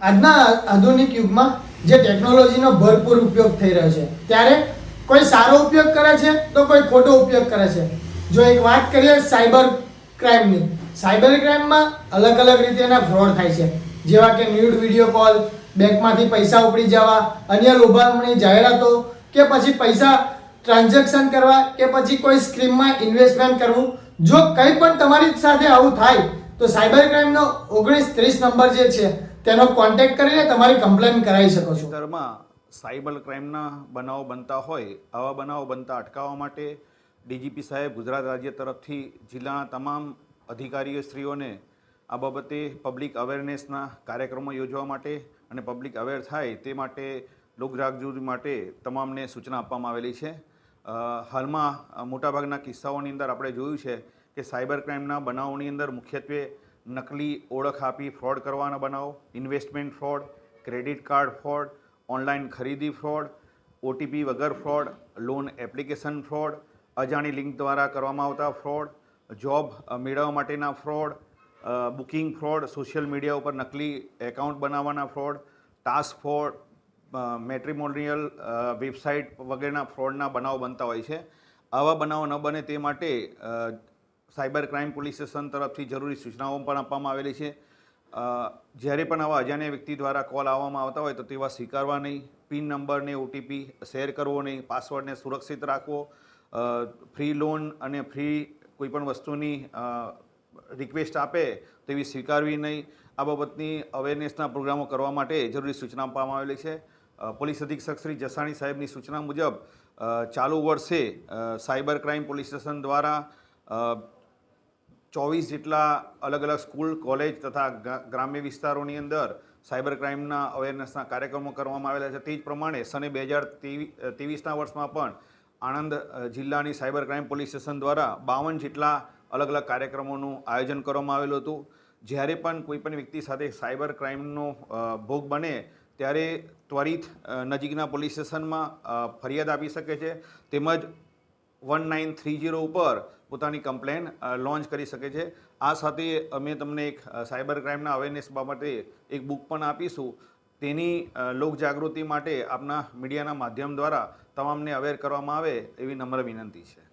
આજના આધુનિક યુગમાં જે ટેકનોલોજીનો ભરપૂર ઉપયોગ થઈ રહ્યો છે, ત્યારે કોઈ સારો ઉપયોગ કરે છે તો કોઈ ખોટો ઉપયોગ કરે છે. જો એક વાત કરીએ સાયબર ક્રાઇમની, સાયબર ક્રાઇમમાં અલગ અલગ રીતે એના ફ્રોડ થાય છે. જેવા કે ન્યૂડ વીડિયો કોલ બેંકમાંથી પૈસા ઉપડી જવા, અન્ય લોભામણી જાહેરાતો કે પછી પૈસા ટ્રાન્ઝેક્શન કરવા કે પછી કોઈ સ્કીમમાં ઇન્વેસ્ટમેન્ટ કરવું, જો કંઈ પણ તમારી સાથે આવું થાય તો સાયબર ક્રાઇમનો ઓગણીસ ત્રીસ નંબર જે છે, તેનો કોન્ટેક્ટ કરીને તમારી કમ્પ્લેન કરાવી શકો છો. વિસ્તારમાં સાયબર ક્રાઇમના બનાવો બનતા હોય, આવા બનાવો બનતા અટકાવવા માટે ડીજીપી સાહેબ ગુજરાત રાજ્ય તરફથી જિલ્લાના તમામ અધિકારીઓ સ્ત્રીઓને આ બાબતે પબ્લિક અવેરનેસના કાર્યક્રમો યોજવા માટે અને પબ્લિક અવેર થાય તે માટે લોકજાગૃતિ માટે તમામને સૂચના આપવામાં આવેલી છે. હાલમાં મોટાભાગના કિસ્સાઓની અંદર આપણે જોયું છે કે સાયબર ક્રાઇમના બનાવોની અંદર મુખ્યત્વે નકલી ઓળખ આપી ફ્રોડ કરવાના બનાવો, investment fraud, credit card fraud, online ખરીદી ફ્રોડ, ઓટીપી વગર ફ્રોડ, લોન એપ્લિકેશન ફ્રોડ, અજાણી લિંક દ્વારા કરવામાં આવતા ફ્રોડ, જોબ મેળવવા માટેના fraud booking fraud, social media ઉપર નકલી એકાઉન્ટ બનાવવાના fraud, task fraud matrimonial website વગેરેના ફ્રોડના બનાવો બનતા હોય છે. આવા બનાવો ન બને તે માટે સાયબર ક્રાઇમ પોલીસ સ્ટેશન તરફથી જરૂરી સૂચનાઓ પણ આપવામાં આવેલી છે. જ્યારે પણ આવા અજાણ્યા વ્યક્તિ દ્વારા કોલ આવવામાં આવતા હોય તો તેવા સ્વીકારવા નહીં. પિન નંબરને, ઓટીપી શેર કરવો નહીં. પાસવર્ડને સુરક્ષિત રાખવો. ફ્રી લોન અને ફ્રી કોઈપણ વસ્તુની રિક્વેસ્ટ આપે તેવી સ્વીકારવી નહીં. આ બાબતની અવેરનેસના પ્રોગ્રામો કરવા માટે જરૂરી સૂચના આપવામાં આવેલી છે. પોલીસ અધિક્ષક શ્રી જસાણી સાહેબની સૂચના મુજબ ચાલુ વર્ષે સાયબર ક્રાઇમ પોલીસ સ્ટેશન દ્વારા ચોવીસ જેટલા અલગ અલગ સ્કૂલ, કોલેજ તથા ગ્રામ્ય વિસ્તારોની અંદર સાયબર ક્રાઇમના અવેરનેસના કાર્યક્રમો કરવામાં આવેલા છે. તે જ પ્રમાણે સને બે હજાર ત્રેવીસના વર્ષમાં પણ આણંદ જિલ્લાની સાયબર ક્રાઇમ પોલીસ સ્ટેશન દ્વારા બાવન જેટલા અલગ અલગ કાર્યક્રમોનું આયોજન કરવામાં આવેલું હતું. જ્યારે પણ કોઈપણ વ્યક્તિ સાથે સાયબર ક્રાઇમનો ભોગ બને ત્યારે ત્વરિત નજીકના પોલીસ સ્ટેશનમાં ફરિયાદ આપી શકે છે. તેમજ વન નાઇન થ્રી જીરો ઉપર પોતાની કમ્પ્લેન લોન્ચ કરી શકે છે. આ સાથે અમે તમને એક સાયબર ક્રાઇમના અવેરનેસ બાબતે એક બુક પણ આપીશું. તેની લોકજાગૃતિ માટે આપના મીડિયાના માધ્યમ દ્વારા તમામને અવેર કરવામાં આવે એવી નમ્ર વિનંતી છે.